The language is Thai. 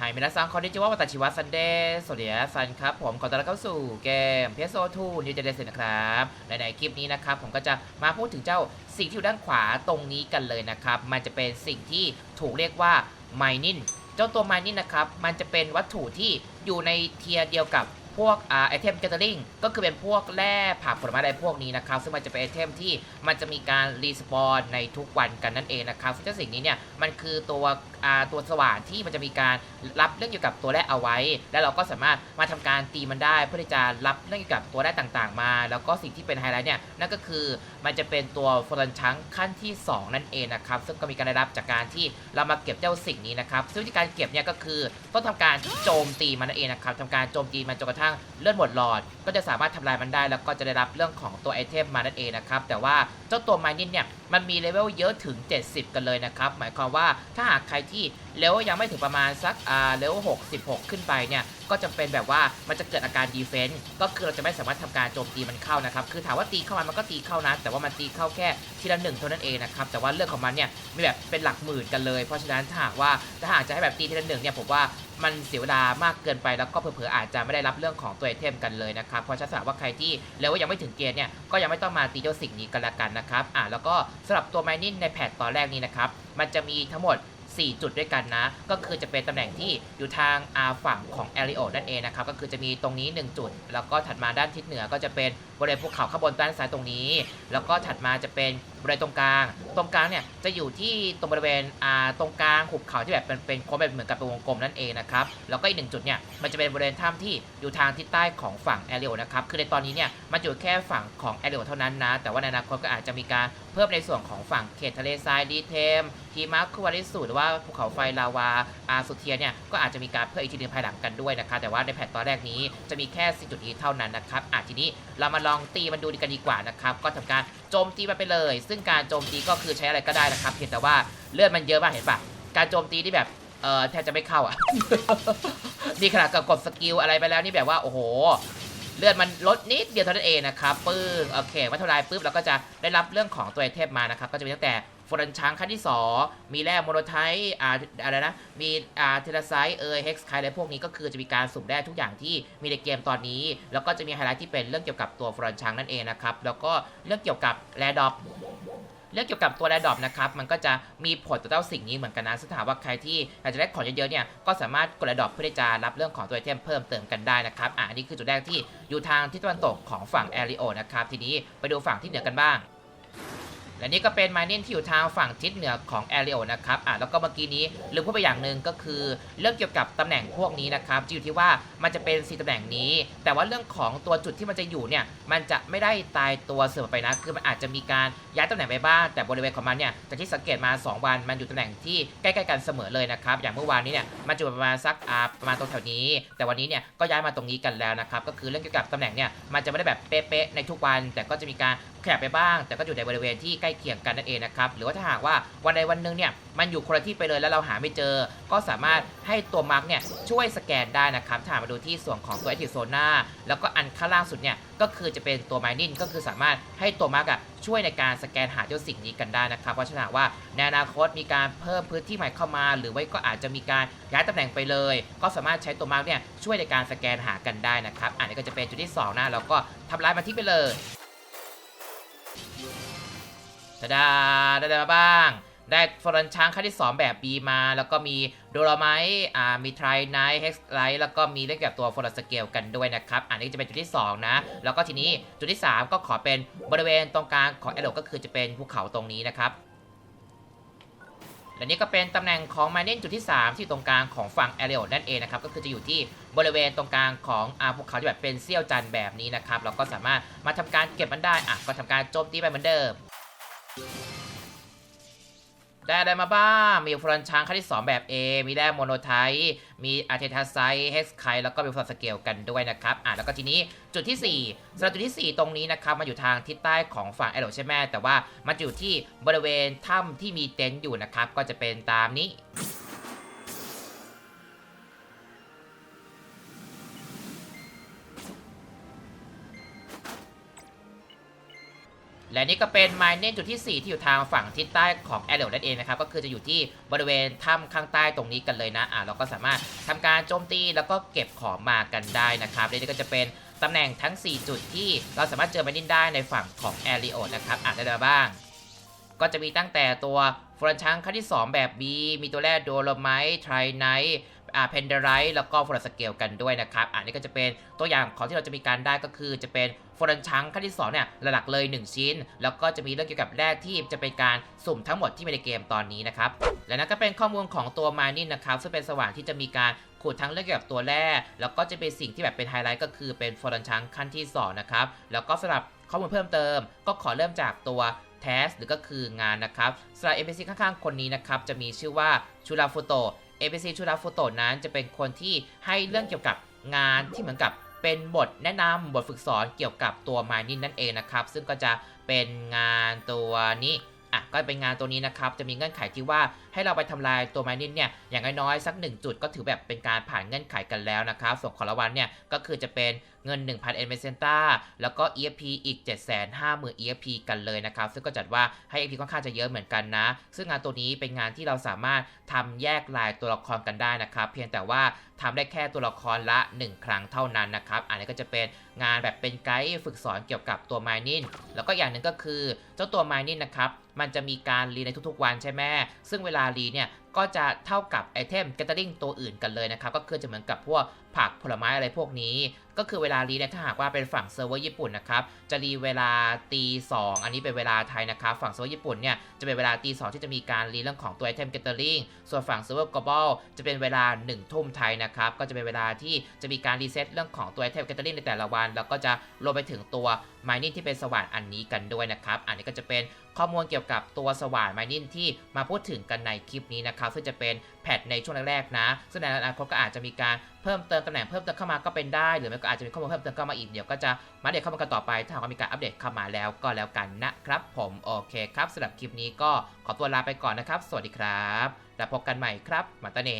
ไฮมินาซังคอนนิจิวะวัตชิวะซันเดย์สวัสดีครับซันครับ ผมขอต้อนรับเข้าสู่เกม PS2 New Generation นะครับในในคลิปนี้นะครับ ผมก็จะมาพูดถึงเจ้าสิ่งที่อยู่ด้านขวาตรงนี้กันเลยนะครับ มันจะเป็นสิ่งที่ถูกเรียกว่า Mining เจ้าตัว Mining นะครับ มันจะเป็นวัตถุที่อยู่ในเทียร์เดียวกับ พวกอ่าไอเทม gathering ก็คือเป็นพวกแร่ผักผลไม้อะไรพวกนี้นะครับซึ่งมันจะเป็นไอเทมที่มันจะมีการรีสปอนในทุกวันกันนั่นเองนะครับซึ่งเจ้าสิ่งนี้เนี่ยมันคือตัวอ่าตัวสว่านที่มันจะมีการรับเรื่องเกี่ยวกับตัวแร่เอาไว้ แล้วเราก็สามารถมาทำการตีมันได้ เพื่อที่จะรับเรื่องเกี่ยวกับตัวแร่ต่างๆ มา แล้วก็สิ่งที่เป็นไฮไลท์เนี่ยนั่นก็คือมันจะเป็นตัวฟลันชังขั้นที่ 2 นั่นเองนะครับซึ่งก็มีการได้รับจากการที่เรามาเก็บเจ้าสิ่งนี้นะครับซึ่งวิธีการเก็บเนี่ยก็คือต้องทำการโจมตีมันนั่นเองนะครับทำการโจมตีมันจนกระทั่งเลื่อนหมดหลอด ก็จะสามารถทำลายมันได้ แล้วก็จะได้รับเรื่องของตัวไอเทมมานั่นเองนะครับ แต่ว่าเจ้าตัวไมนินเนี่ยมันมีเลเวลเยอะถึง 70 กันเลยนะครับ หมายความว่าถ้าหากใครที่เลเวลยังไม่ถึงประมาณสักอ่าเลเวล66 ขึ้นไปเนี่ย ก็จะเป็นแบบว่ามันจะเกิดอาการดีเฟนต์ก็คือเราจะไม่สามารถทำการโจมตีมันเข้านะครับ คือถามว่าตีเข้ามามันก็ตีเข้านะ แต่ว่ามันตีเข้าแค่ทีละหนึ่งเท่านั้นเองนะครับ แต่ว่าเลือดของมันเนี่ยมีแบบเป็นหลักหมื่นกันเลย เพราะฉะนั้นถ้าหากว่าถ้าหากจะให้แบบตีทีละหนึ่งเนี่ยผมว่ามันเสียเวลามากเกินไปแล้วก็เผลอๆอาจจะไม่ได้รับเรื่องของตัวไอเทมกันเลยนะครับ เพราะฉะนั้นว่าใครที่เลเวลยังไม่ถึงเกณฑ์เนี่ยก็ยังไม่ต้องมาตีเจ้าสิ่งนี้กันละกันนะครับอ่าแล้วก็สำหรับตัวไมนินในแพทตอนแรกนี้นะครับมันจะมีทั้งหมด 4 จุดด้วยกันนะ ก็คือจะเป็นตำแหน่งที่อยู่ทางอาฝั่งของแอริโอนั่นเองนะครับ ก็คือจะมีตรงนี้ 1 จุด แล้วก็ถัดมาด้านทิศเหนือก็จะเป็นบริเวณภูเขาข้างบนด้านซ้ายตรงนี้ แล้วก็ถัดมาจะเป็นบริเวณตรงกลาง ตรงกลางเนี่ยจะอยู่ที่ตรงบริเวณอ่าตรงกลางหุบเขาที่แบบเป็นเป็นโค้งแบบเหมือนกับเป็นวงกลมนั่นเองนะครับ แล้วก็อีกหนึ่งจุดเนี่ยมันจะเป็นบริเวณถ้ำที่อยู่ทางทิศใต้ของฝั่งแอริโอนะครับ คือในตอนนี้เนี่ยมันอยู่แค่ฝั่งของแอริโอเท่านั้นนะ แต่ว่าในอนาคตก็อาจจะมีการเพิ่มในส่วนของฝั่งเขตทะเลทรายดีเทมทีมาร์ควาริสูหรือว่าภูเขาไฟลาวาอาสุเทียเนี่ยก็อาจจะมีการเพิ่มอีกทีหนึงภายหลังกันด้วยนะครับแต่ว่าในแพทตอนแรกนี้จะมีแค่สิ่จุดนี้เท่านั้นนะครับอะทีนี้เรามาลองตีมันดูกันดีกว่านะครับก็ทำการโจมตีมันไปเลย ซึ่งการโจมตีก็คือใช้อะไรก็ได้นะครับ เพียงแต่ว่าเลือดมันเยอะมากเห็นปะการโจมตีที่แบบ เออแทบจะไม่เข้าอะ นี่ขนาดกับกดสกิลอะไรไปแล้วนี่แบบว่าโอ้โห เลือดมันลดนิดเดียวเท่านั้นเองนะครับปึ้งโอเคว่าเท่าไรปุ๊บเราก็จะได้รับเรื่องของตัวไอเทมมานะครับ ก็จะมีตั้งแต่ฟรันช้างขั้นที่ 2 มีแร่โมโนไทต์อ่าอะไรนะ มีอ่าเทเลไซต์เออเฮกซ์ไคอะไรพวกนี้ก็คือจะมีการสุ่มแร่ทุกอย่างที่มีในเกมตอนนี้ แล้วก็จะมีไฮไลท์ที่เป็นเรื่องเกี่ยวกับตัวฟรันช้างนั่นเองนะครับ แล้วก็เรื่องเกี่ยวกับแรดอป เรื่องเกี่ยวกับตัวแรดดอปนะครับ มันก็จะมีผลต่อเจ้าสิ่งนี้เหมือนกันนะซึ่งถามว่าใครที่อยากจะได้ของเยอะๆเนี่ย ก็สามารถกดแรดดอปเพื่อที่จะรับเรื่องของตัวไอเทมเพิ่มเติมกันได้นะครับ อ่าน,นี่คือจุดแรกที่อยู่ทางทิศตะวันตกของฝั่งแอริโอนะครับ ทีนี้ไปดูฝั่งที่เหนือกันบ้าง และนี่ก็เป็นมาเน่นที่อยู่ทางฝั่งทิศเหนือของแอริโอนะครับอะแล้วก็เมื่อกี้นี้ลืมพูดไปอย่างหนึ่งก็คือ เรื่องเกี่ยวกับตำแหน่งพวกนี้นะครับจะอยู่ที่ว่ามันจะเป็นสีตำแหน่งนี้ แต่ว่าเรื่องของตัวจุดที่มันจะอยู่เนี่ยมันจะไม่ได้ตายตัวเสมอไปนะคือมันอาจจะมีการย้ายตำแหน่งไปบ้างแต่บริเวณของมันเนี่ยจากที่สังเกตมา 2 วันมันอยู่ตำแหน่งที่ใกล้ๆกันเสมอเลยนะครับอย่างเมื่อวานนี้เนี่ยมันจะอยู่ประมาณสักอ่าประมาณตรงแถวนี้ แต่วันนี้เนี่ยก็ย้ายมาตรงนี้กันแล้วนะครับก็คือเรื่องเกี่ยวกับตำแหน่งเนี่ยมันจะไม่ได้แบบเป๊ะๆในทุกวัน แต่ก็จะมีการขยับไปบ้าง แต่ก็อยู่ในบริเวณที่ใกล้เคียงกันนั่นเองนะครับหรือว่าถ้าหากว่าวันใดวันหนึ่งเนี่ยมันอยู่คนละที่ไปเลยแล้วเราหาไม่เจอ ก็สามารถให้ตัวมาร์กเนี่ยช่วยสแกนได้นะครับถ้ามาดูที่ส่วนของตัว Active Zona แล้วก็อันข้างล่างสุดเนี่ยก็คือจะเป็นตัว Mining ก็คือสามารถให้ตัวมาร์กอะช่วยในการสแกนหาเจ้าสิ่งนี้กันได้นะครับ เพราะฉะนั้นว่าในอนาคตมีการเพิ่มพื้นที่ใหม่เข้ามา หรือว่าก็อาจจะมีการย้ายตำแหน่งไปเลย ก็สามารถใช้ตัวมาร์กเนี่ยช่วยในการสแกนหากันได้นะครับอันนี้ก็จะเป็นจุดที่สองนะแล้วก็ทำลายมันทิ้งไปเลย ตาดาได้อะไรมาบ้าง ได้ฟอรันช้างขั้นที่ 2 แบบ B มา แล้วก็มีโดโลไมอ่ามีไทรไนท์เฮกซ์ไลท์แล้วก็มีเรื่องเกี่ยวกับตัวฟอรันสเกลกันด้วยนะครับ อันนี้จะเป็นจุดที่ 2 นะ แล้วก็ทีนี้จุดที่ 3 ก็ขอเป็นบริเวณตรงกลางของแอโรก็คือจะเป็นภูเขาตรงนี้นะครับและนี่ก็เป็นตำแหน่งของมาเน่นจุดที่ 3 ที่ตรงกลางของฝั่งแอเรียลนั่นเองนะครับ ก็คือจะอยู่ที่บริเวณตรงกลางของอาภูเขาที่แบบเป็นเสี้ยวจันแบบนี้นะครับ เราก็สามารถมาทำการเก็บมันได้อะก็ทำการโจมตีไปเหมือนเดิม ได้อะไรมาบ้าง มีฟรอนช้างขั้นที่ 2 แบบ A มีได้โมโนไทป์มีอาร์เททาไซเฮสไคแล้วก็มีฟอร์สเกลกันด้วยนะครับ อะ แล้วก็ทีนี้จุดที่ 4สำหรับจุดที่ 4 ตรงนี้นะครับ มันอยู่ทางทิศใต้ของฝั่งแอโรใช่ไหมแต่ว่ามันจะอยู่ที่บริเวณถ้ำที่มีเต็นท์อยู่นะครับ ก็จะเป็นตามนี้ และนี่ก็เป็นไมเนนจุดที่ 4 ที่อยู่ทางฝั่งทิศใต้ของแอร์เรลนั่นเองนะครับ ก็คือจะอยู่ที่บริเวณถ้ำข้างใต้ตรงนี้กันเลยนะอะเราก็สามารถทำการโจมตีแล้วก็เก็บของมากันได้นะครับและนี่ก็จะเป็นตำแหน่งทั้ง 4 จุดที่เราสามารถเจอไมเนนได้ในฝั่งของแอร์เรลนะครับอะได้แล้วบ้าง ก็จะมีตั้งแต่ตัวฟรนชังขั้นที่ 2 แบบ B มีตัวแรกโดโลไมท์ไทรไนท์ อ่าเพนเดอไรท์แล้วก็ฟลอสเกลกันด้วยนะครับอันนี้ก็จะเป็นตัวอย่างของที่เราจะมีการได้ก็คือจะเป็นฟอรนชังขั้นที่2เนี่ยหลักๆเลย 1 ชิ้น แล้วก็จะมีเรื่องเกี่ยวกับแร่ที่จะเป็นการสุ่มทั้งหมดที่มีในเกมตอนนี้นะครับและนั่นก็เป็นข้อมูลของตัวมานินนะครับซึ่งเป็นสว่านที่จะมีการขุดทั้งเรื่องเกี่ยวกับตัวแร่แล้วก็จะเป็นสิ่งที่แบบเป็นไฮไลท์ก็คือเป็นฟอรนชังขั้นที่สองนะครับแล้วก็สำหรับข้อมูลเพิ่มเติม ก็ขอเริ่มจากตัวแทสหรือก็คืองานนะครับสำหรับ NPC ข้างๆ คนนี้นะครับจะมีชื่อว่าชูราฟุโตะ NPC ชูราโฟโตนั้นจะเป็นคนที่ให้เรื่องเกี่ยวกับงานที่เหมือนกับเป็นบทแนะนำบทฝึกสอนเกี่ยวกับตัวม i นินนั่นเองนะครับ ซึ่งก็จะเป็นงานตัวนี้อะก็เป็นงานตัวนี้นะครับ จะมีเงื่อนไขที่ว่าให้เราไปทำลายตัวมายนินเนี่ยอย่างน้อยๆสัก 1 จุดก็ถือแบบเป็นการผ่านเงื่อนไขกันแล้วนะครับ ส่วนของรางวัลเนี่ยก็คือจะเป็นเงิน 1,000เอ็นเมเซนต้าแล้วก็ EFP อีก 750,000 EFP กันเลยนะครับ ซึ่งก็จัดว่าให้ EFP ค่อนข้างจะเยอะเหมือนกันนะ ซึ่งงานตัวนี้เป็นงานที่เราสามารถทำแยกลายตัวละครกันได้นะครับ เพียงแต่ว่าทำได้แค่ตัวละครละ 1 ครั้งเท่านั้นนะครับ อันนี้ก็จะเป็นงานแบบเป็นไกด์ฝึกสอนเกี่ยวกับตัว Mining แล้วก็อย่างหนึ่งก็คือเจ้าตัว Mining นะครับ มันจะมีการรีในทุกๆวันใช่ไหมซึ่งเวลารีเนี่ยก็จะเท่ากับไอเทม Gathering ตัวอื่นกันเลยนะครับ ก็คือจะเหมือนกับพวกผักผลไม้อะไรพวกนี้ ก็คือเวลารีเนี่ยถ้าหากว่าเป็นฝั่งเซิร์ฟเวอร์ญี่ปุ่นนะครับ จะรีเวลาตีสองอันนี้เป็นเวลาไทยนะครับ ฝั่งเซิร์ฟเวอร์ญี่ปุ่นเนี่ยจะเป็นเวลาตีสองที่จะมีการรีเรื่องของตัวไอเทม Gathering ส่วนฝั่งเซิร์ฟเวอร์ global จะเป็นเวลา1ทุ่มไทยนะครับ ก็จะเป็นเวลาที่จะมีการรีเซ็ตเรื่องของตัวไอเทม Gathering ในแต่ละวัน แล้วก็จะรวมไปถึงตัว Mining ที่เป็นสว่านอันนี้กันด้วยนะครับ อันนี้ก็จะเป็นข้อมูลเกี่ยวกับตัวสว่าน Mining ที่มาพูดถึงกันในคลิปนี้นะครับซึ่งจะเป็นแพทในช่วงแรกๆนะ ซึ่งในอนาคตก็อาจจะมีการเพิ่มเติมตำแหน่งเพิ่มเติมเข้ามาก็เป็นได้ หรือไม่ก็อาจจะมีข้อมูลเพิ่มเติมเข้ามาอีกเดี๋ยวก็จะมาเด็กเข้ามากันต่อไป ถ้าหากมีการอัปเดตเข้ามาแล้วก็แล้วกันนะครับ ผมโอเคครับสำหรับคลิปนี้ก็ขอตัวลาไปก่อนนะครับ สวัสดีครับ แล้วพบกันใหม่ครับมาตาเน